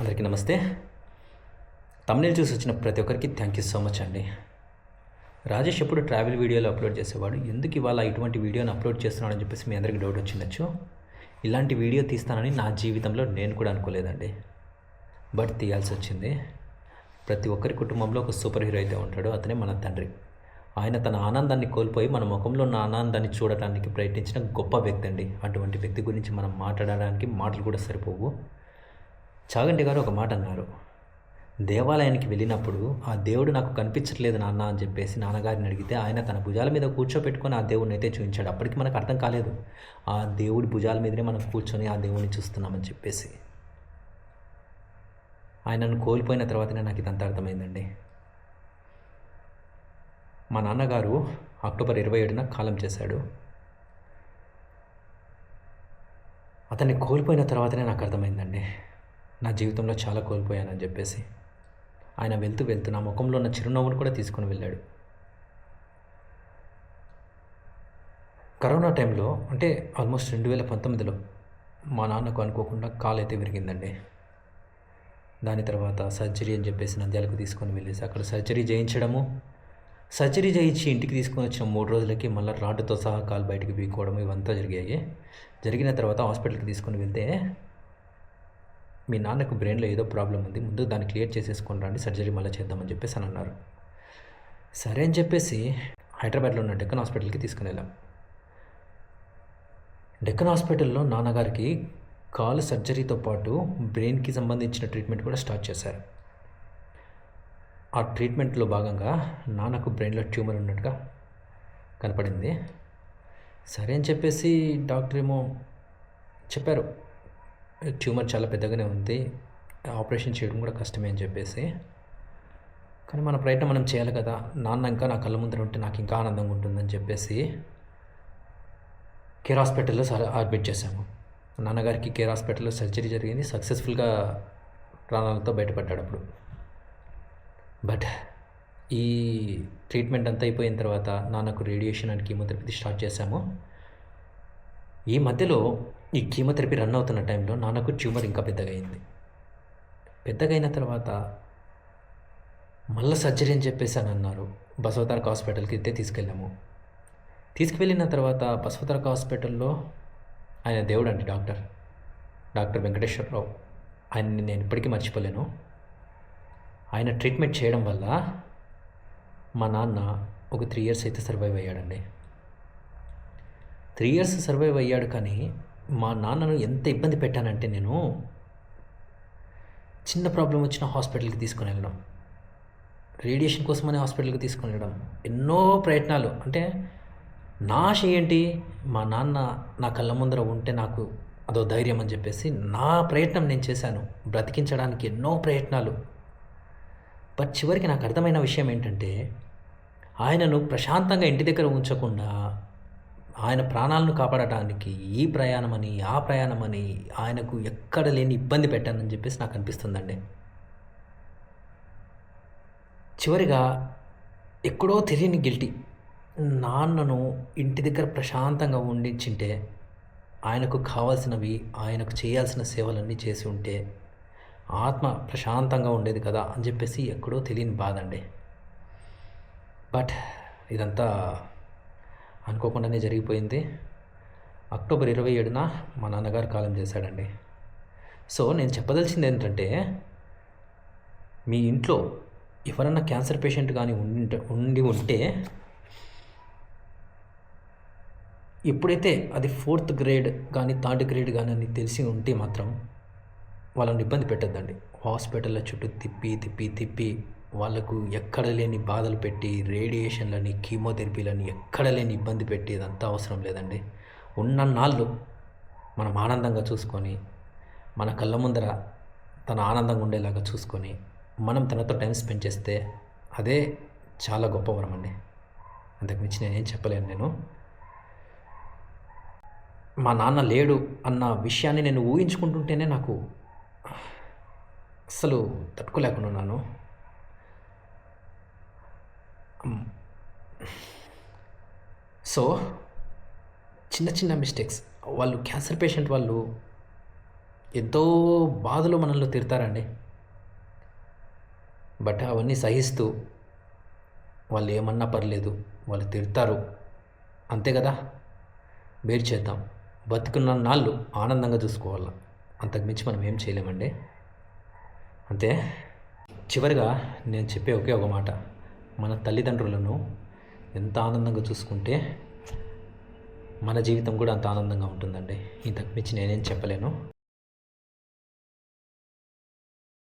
అందరికీ నమస్తే. తమిళ చూసి వచ్చిన ప్రతి ఒక్కరికి థ్యాంక్ యూ సో మచ్ అండి. రాజేష్ ఎప్పుడు ట్రావెల్ వీడియోలు అప్లోడ్ చేసేవాడు? ఎందుకు ఇవాళ ఇటువంటి వీడియోని అప్లోడ్ చేస్తున్నాడని చెప్పేసి మీ అందరికీ డౌట్ వచ్చిండొచ్చు. ఇలాంటి వీడియో తీస్తానని నా జీవితంలో నేను కూడా అనుకోలేదండి. బట్ తీయాల్సి వచ్చింది. ప్రతి ఒక్కరి కుటుంబంలో ఒక సూపర్ హీరో అయితే ఉంటాడు. అతనే మన తండ్రి. ఆయన తన ఆనందాన్ని కోల్పోయి మన ముఖంలో ఉన్న ఆనందాన్ని చూడటానికి ప్రయత్నించిన గొప్ప వ్యక్తి అండి. అటువంటి వ్యక్తి గురించి మనం మాట్లాడడానికి మాటలు కూడా సరిపోవు. చాగంటి గారు ఒక మాట అన్నారు. దేవాలయానికి వెళ్ళినప్పుడు ఆ దేవుడు నాకు కనిపించట్లేదు నాన్న అని చెప్పేసి నాన్నగారిని అడిగితే ఆయన తన భుజాల మీద కూర్చోపెట్టుకొని ఆ దేవుడిని అయితే చూపించాడు అప్పటికి మనకు అర్థం కాలేదు. ఆ దేవుడి భుజాల మీదనే మనం కూర్చొని ఆ దేవుడిని చూస్తున్నామని చెప్పేసి. ఆయనను కోల్పోయిన తర్వాతనే నాకు ఇదంతా అర్థమైందండి. మా నాన్నగారు అక్టోబర్ ఇరవై ఏడున కాలం చేశాడు. అతన్ని కోల్పోయిన తర్వాతనే నాకు అర్థమైందండి. నా జీవితంలో చాలా కోల్పోయానని చెప్పేసి ఆయన వెళ్తూ వెళ్తూ నా ముఖంలో ఉన్న చిరునవ్వును కూడా తీసుకొని వెళ్ళాడు. కరోనా టైంలో అంటే ఆల్మోస్ట్ రెండు వేల పంతొమ్మిదిలో మా నాన్నకు అనుకోకుండా కాలు అయితే విరిగిందండి. దాని తర్వాత సర్జరీ అని చెప్పేసి నంద్యాలకు తీసుకొని వెళ్ళేసి అక్కడ సర్జరీ చేయించడము సర్జరీ చేయించి ఇంటికి తీసుకొని వచ్చిన మూడు రోజులకి మళ్ళీ రాడ్డుతో సహా కాలు బయటకు పీక్కోవడం ఇవంతా జరిగాయి. జరిగిన తర్వాత హాస్పిటల్కి తీసుకొని వెళ్తే మీ నాన్నకు బ్రెయిన్లో ఏదో ప్రాబ్లం ఉంది ముందు దాన్ని క్లియర్ చేసేసుకొని రండి సర్జరీ మళ్ళీ చేద్దామని చెప్పేసి అని అన్నారు. సరే అని చెప్పేసి హైదరాబాద్లో ఉన్న డెక్కన్ హాస్పిటల్కి తీసుకుని వెళ్ళాం. డెక్కన్ హాస్పిటల్లో నాన్నగారికి కాలు సర్జరీతో పాటు బ్రెయిన్కి సంబంధించిన ట్రీట్మెంట్ కూడా స్టార్ట్ చేశారు. ఆ ట్రీట్మెంట్లో భాగంగా నాన్నకు బ్రెయిన్లో ట్యూమర్ ఉన్నట్టుగా కనపడింది. సరే అని చెప్పేసి డాక్టర్ ఏమో చెప్పారు. ట్యూమర్ చాలా పెద్దగానే ఉంది. ఆపరేషన్ చేయడం కూడా కష్టమే అని చెప్పేసి. కానీ మన ప్రయత్నం మనం చేయాలి కదా. నాన్న ఇంకా నా కళ్ళ ముందర ఉంటే నాకు ఇంకా ఆనందంగా ఉంటుందని చెప్పేసి కేర్ హాస్పిటల్లో అడ్మిట్ చేశాము. నాన్నగారికి కేర్ హాస్పిటల్లో సర్జరీ జరిగింది. సక్సెస్ఫుల్గా ప్రాణాలతో బయటపడ్డాడు అప్పుడు. బట్ ఈ ట్రీట్మెంట్ అంతా అయిపోయిన తర్వాత నాన్నకు రేడియేషన్ అండ్ కీమోథెరపీ స్టార్ట్ చేశాము. ఈ మధ్యలో ఈ కీమోథెరపీ రన్ అవుతున్న టైంలో నాన్నకు ట్యూమర్ ఇంకా పెద్దగా అయింది. పెద్దగా అయిన తర్వాత మళ్ళీ సర్జరీ అని చెప్పేసి అని అన్నారు. బసవతారక హాస్పిటల్కి అయితే తీసుకెళ్ళాము. తీసుకువెళ్ళిన తర్వాత బసవతారక హాస్పిటల్లో ఆయన దేవుడు అండి డాక్టర్. డాక్టర్ వెంకటేశ్వరరావు. ఆయన్ని నేను ఇప్పటికీ మర్చిపోలేను. ఆయన ట్రీట్మెంట్ చేయడం వల్ల మా నాన్న ఒక త్రీ ఇయర్స్ అయితే సర్వైవ్ అయ్యాడండి. త్రీ ఇయర్స్ సర్వైవ్ అయ్యాడు కానీ మా నాన్నను ఎంత ఇబ్బంది పెట్టానంటే నేను చిన్న ప్రాబ్లం వచ్చిన హాస్పిటల్కి తీసుకొని వెళ్ళడం. రేడియేషన్ కోసమనే హాస్పిటల్కి తీసుకొని వెళ్ళడం. ఎన్నో ప్రయత్నాలు. అంటే నా ఆశ ఏంటి? మా నాన్న నా కళ్ళ ముందర ఉంటే నాకు అదో ధైర్యం అని చెప్పేసి నా ప్రయత్నం నేను చేశాను. బ్రతికించడానికి ఎన్నో ప్రయత్నాలు. బట్ చివరికి నాకు అర్థమైన విషయం ఏంటంటే ఆయనను ప్రశాంతంగా ఇంటి దగ్గర ఉంచకుండా ఆయన ప్రాణాలను కాపాడటానికి ఈ ప్రయాణమని ఆ ప్రయాణమని ఆయనకు ఎక్కడ లేని ఇబ్బంది పెట్టానని చెప్పేసి నాకు అనిపిస్తుందండి. చివరిగా ఎక్కడో తెలియని గిల్టీ. నాన్నను ఇంటి దగ్గర ప్రశాంతంగా ఉండించింటే ఆయనకు కావాల్సినవి ఆయనకు చేయాల్సిన సేవలన్నీ చేసి ఉంటే ఆత్మ ప్రశాంతంగా ఉండేది కదా అని చెప్పేసి ఎక్కడో తెలియని బాధ అండి. బట్ ఇదంతా అనుకోకుండానే జరిగిపోయింది. అక్టోబర్ ఇరవై ఏడున మా నాన్నగారు కాలం చేశాడండి. సో నేను చెప్పదలిచింది ఏంటంటే మీ ఇంట్లో ఎవరన్నా క్యాన్సర్ పేషెంట్ కానీ ఉండి ఉండి ఉంటే ఎప్పుడైతే అది ఫోర్త్ గ్రేడ్ కానీ థర్డ్ గ్రేడ్ కానీ అని తెలిసి ఉంటే మాత్రం వాళ్ళని ఇబ్బంది పెట్టద్దండి. హాస్పిటల్లో చుట్టూ తిప్పి తిప్పి తిప్పి వాళ్ళకు ఎక్కడ లేని బాధలు పెట్టి రేడియేషన్లని కీమోథెరపీలని ఎక్కడ లేని ఇబ్బంది పెట్టి ఇదంతా అవసరం లేదండి. ఉన్న నాళ్ళు మనం ఆనందంగా చూసుకొని మన కళ్ళ ముందర తన ఆనందంగా ఉండేలాగా చూసుకొని మనం తనతో టైం స్పెండ్ చేస్తే అదే చాలా గొప్ప వరం అండి. అంతకుమించి నేనేం చెప్పలేను నేను. మా నాన్న లేడు అన్న విషయాన్ని నేను ఊహించుకుంటుంటేనే నాకు అస్సలు తట్టుకోలేకుండా ఉన్నాను సో చిన్న చిన్న మిస్టేక్స్ వాళ్ళు క్యాన్సర్ పేషెంట్ వాళ్ళు ఎంతో బాధలు మనల్ని తిడతారండి. బట్ అవన్నీ సహిస్తూ వాళ్ళు ఏమన్నా పర్లేదు వాళ్ళు తిడతారు. అంతే కదా? వేరు చేద్దాం. బతుకున్న నాళ్ళు ఆనందంగా చూసుకోవాలి? అంతకుమించి మనం ఏం చేయలేమండి. అంతే? చివరిగా నేను చెప్పే ఒకే ఒక మాట. మన తల్లిదండ్రులను ఎంత ఆనందంగా చూసుకుంటే మన జీవితం కూడా అంత ఆనందంగా ఉంటుందండి. ఇంతకు మించి నేనేం చెప్పలేను.